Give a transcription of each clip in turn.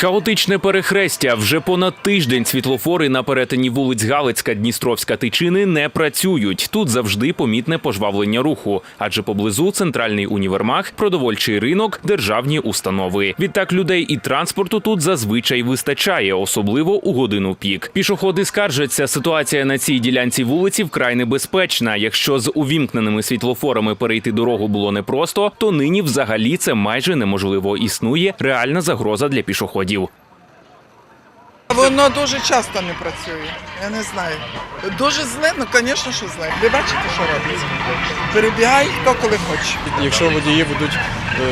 Хаотичне перехрестя вже понад тиждень світлофори на перетині вулиць Галицька, Дністровська Тичини не працюють. Тут завжди помітне пожвавлення руху, адже поблизу центральний універмаг, продовольчий ринок, державні установи. Відтак людей і транспорту тут зазвичай вистачає, особливо у годину пік. Пішоходи скаржаться, ситуація на цій ділянці вулиці вкрай небезпечна. Якщо з увімкненими світлофорами перейти дорогу було непросто, то нині взагалі це майже неможливо. Існує реальна загроза для пішоходів. Воно дуже часто не працює. Я не знаю. Дуже зле, ну звісно, що зле. Ви бачите, що робиться? Перебігає хто коли хоче. Якщо водії будуть е,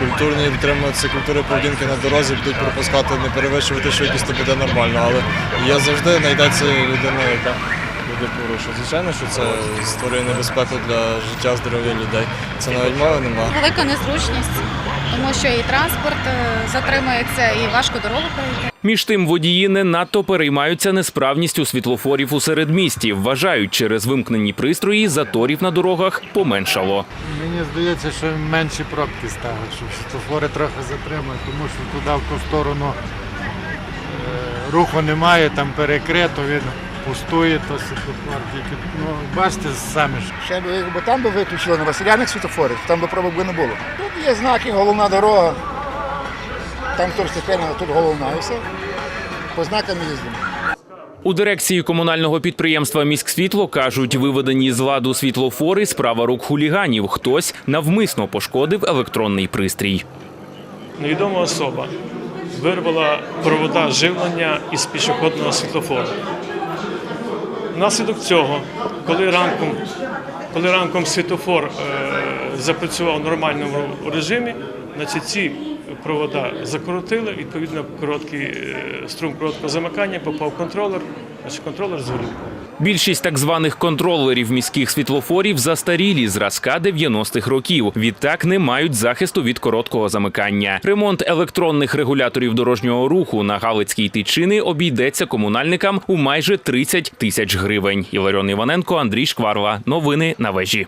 культурні, дотримуватися культури поведінки на дорозі, будуть пропускати, не перевищувати швидкість, то буде нормально. Але є завжди знайдеться людина, яка буде порушувати. Звичайно, що це створює небезпеку для життя, здоров'я людей. Це навіть мови немає. Велика незручність, тому що і транспорт е, затримується, і важко дорогу перейти. Між тим водії не надто переймаються несправністю світлофорів у середмісті. Вважають, через вимкнені пристрої заторів на дорогах поменшало. Мені здається, що менші пробки ставить, щоб світлофори трохи затримують, тому що туди в ту сторону е, руху немає, там перекрито, він пустує, то світлофор тільки. Ну, бачите самі ж. Ще б якби там би виключили на Василяних світофорів, там би пробок би не було. Тут є знаки, головна дорога, там второстепенна, а тут головна і все. По знакам їздимо. У дирекції комунального підприємства «Міськсвітло» кажуть, виведені з ладу світлофори – справа рук хуліганів. Хтось навмисно пошкодив електронний пристрій. невідома особа вирвала провода живлення із пішохідного світлофору. Внаслідок цього, коли ранком, коли ранком світлофор е, запрацював в нормальному режимі, значить ці провода закоротили, відповідно, короткий е, струм короткого замикання попав контролер, значить контролер згорів. Більшість так званих контролерів міських світлофорів застарілі зразка 90-х років. Відтак не мають захисту від короткого замикання. Ремонт електронних регуляторів дорожнього руху на Галицькій Тичини обійдеться комунальникам у майже 30 тисяч гривень. Іларіон Іваненко, Андрій Шкварла. Новини на вежі.